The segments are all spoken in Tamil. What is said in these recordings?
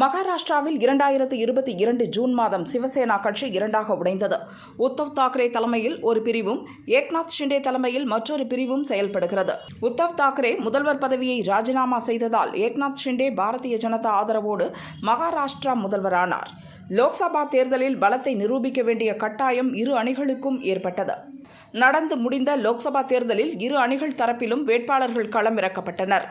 மகாராஷ்டிராவில் இரண்டாயிரத்து இருபத்தி இரண்டு ஜூன் மாதம் சிவசேனா கட்சி இரண்டாக உடைந்தது. உத்தவ் தாக்கரே தலைமையில் ஒரு பிரிவும் ஏக்நாத் ஷிண்டே தலைமையில் மற்றொரு பிரிவும் செயல்படுகிறது. உத்தவ் தாக்கரே முதல்வர் பதவியை ராஜினாமா செய்ததால் ஏக்நாத் ஷிண்டே பாரதிய ஜனதா ஆதரவோடு மகாராஷ்டிரா முதல்வரானார். லோக்சபா தேர்தலில் பலத்தை நிரூபிக்க வேண்டிய கட்டாயம் இரு அணிகளுக்கும் ஏற்பட்டது. நடந்து முடிந்த லோக்சபா தேர்தலில் இரு அணிகள் தரப்பிலும் வேட்பாளர்கள் களமிறக்கப்பட்டனர்.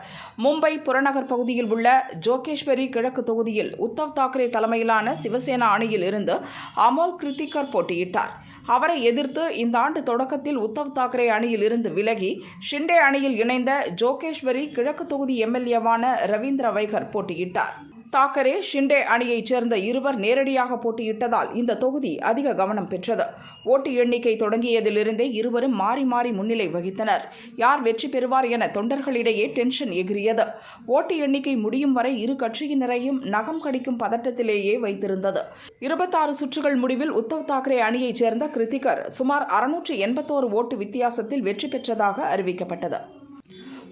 மும்பை புறநகர் பகுதியில் உள்ள ஜோகேஸ்வரி கிழக்கு தொகுதியில் உத்தவ் தாக்கரே தலைமையிலான சிவசேனா அணியில் இருந்து அமோல் கிருத்திகர் போட்டியிட்டார். அவரை எதிர்த்து இந்த ஆண்டு தொடக்கத்தில் உத்தவ் தாக்கரே அணியில் இருந்து விலகி ஷிண்டே அணியில் இணைந்த ஜோகேஸ்வரி கிழக்கு தொகுதி எம்எல்ஏவான ரவீந்திர வைகர் போட்டியிட்டார். தாக்கரே ஷிண்டே அணியைச் சேர்ந்த இருவர் நேரடியாக போட்டியிட்டதால் இந்த தொகுதி அதிக கவனம் பெற்றது. ஓட்டு எண்ணிக்கை தொடங்கியதிலிருந்தே இருவரும் மாறி மாறி முன்னிலை வகித்தனர். யார் வெற்றி பெறுவார் என தொண்டர்களிடையே டென்ஷன் எகிரியது. ஓட்டு எண்ணிக்கை முடியும் வரை இரு கட்சியினரையும் நகம் கடிக்கும் பதட்டத்திலேயே வைத்திருந்தது. இருபத்தாறு சுற்றுகள் முடிவில் உத்தவ் தாக்கரே அணியைச் சேர்ந்த கிருத்திகர் சுமார் அறுநூற்று எண்பத்தோரு ஓட்டு வித்தியாசத்தில் வெற்றி பெற்றதாக அறிவிக்கப்பட்டது.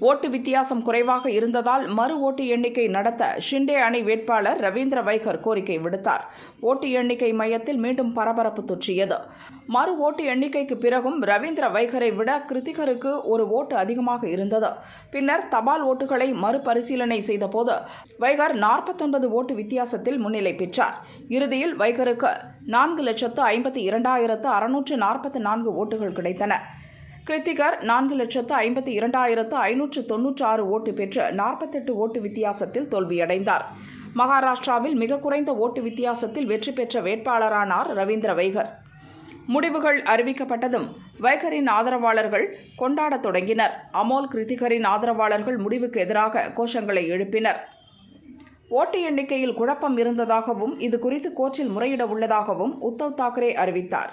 ஓட்டு வித்தியாசம் குறைவாக இருந்ததால் மறு ஓட்டு எண்ணிக்கை நடத்த ஷிண்டே அணி வேட்பாளர் ரவீந்திர வைகர் கோரிக்கை விடுத்தார். ஓட்டு எண்ணிக்கை மையத்தில் மீண்டும் பரபரப்பு தொற்றியது. மறு ஓட்டு எண்ணிக்கைக்கு பிறகும் ரவீந்திர வைகரை விட கிருத்திகருக்கு ஒரு ஓட்டு அதிகமாக இருந்தது. பின்னர் தபால் ஓட்டுகளை மறுபரிசீலனை செய்தபோது வைகர் நாற்பத்தொன்பது ஓட்டு வித்தியாசத்தில் முன்னிலை பெற்றார். இறுதியில் வைகருக்கு நான்கு லட்சத்து ஐம்பத்தி இரண்டாயிரத்து அறுநூற்று நாற்பத்தி நான்கு ஓட்டுகள் கிடைத்தன. கிருத்திகர் நான்கு லட்சத்து ஐம்பத்தி இரண்டாயிரத்து ஐநூற்று தொன்னூற்று ஆறு ஓட்டு பெற்று நாற்பத்தெட்டு ஓட்டு வித்தியாசத்தில் தோல்வியடைந்தார். மகாராஷ்டிராவில் மிக குறைந்த ஓட்டு வித்தியாசத்தில் வெற்றி பெற்ற வேட்பாளரானார் ரவீந்திர வைகர். முடிவுகள் அறிவிக்கப்பட்டதும் வைகரின் ஆதரவாளர்கள் கொண்டாடத் தொடங்கினர். அமோல் கிருத்திகரின் ஆதரவாளர்கள் முடிவுக்கு எதிராக கோஷங்களை எழுப்பினர். ஓட்டு எண்ணிக்கையில் குழப்பம் இருந்ததாகவும் இது குறித்து கோர்ட்டில் முறையிட உள்ளதாகவும் உத்தவ் தாக்கரே அறிவித்தார்.